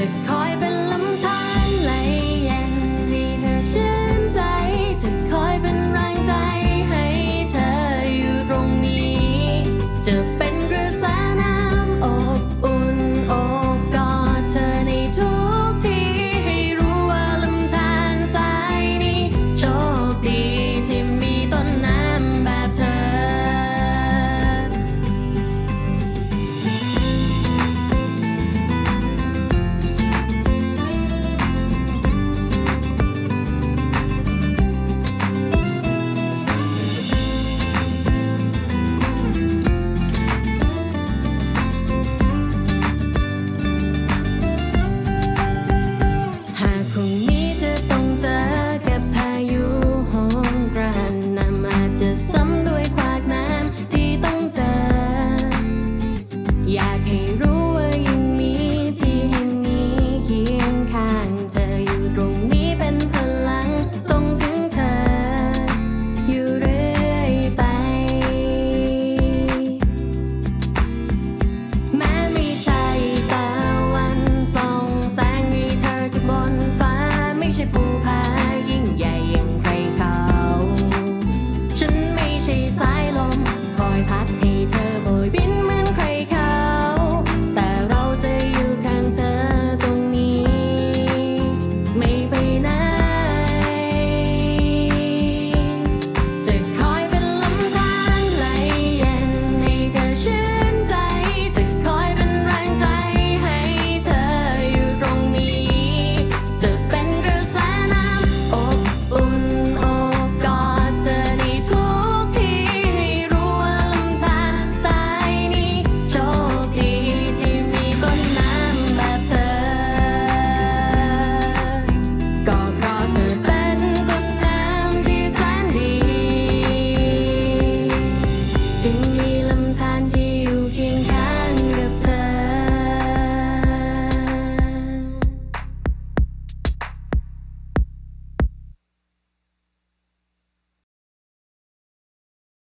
จะคอยเป็นลำธารไหลเย็นให้เธอชื่นใจ จะคอยเป็นแรงใจให้เธออยู่ตรงนี้ จะเป็น me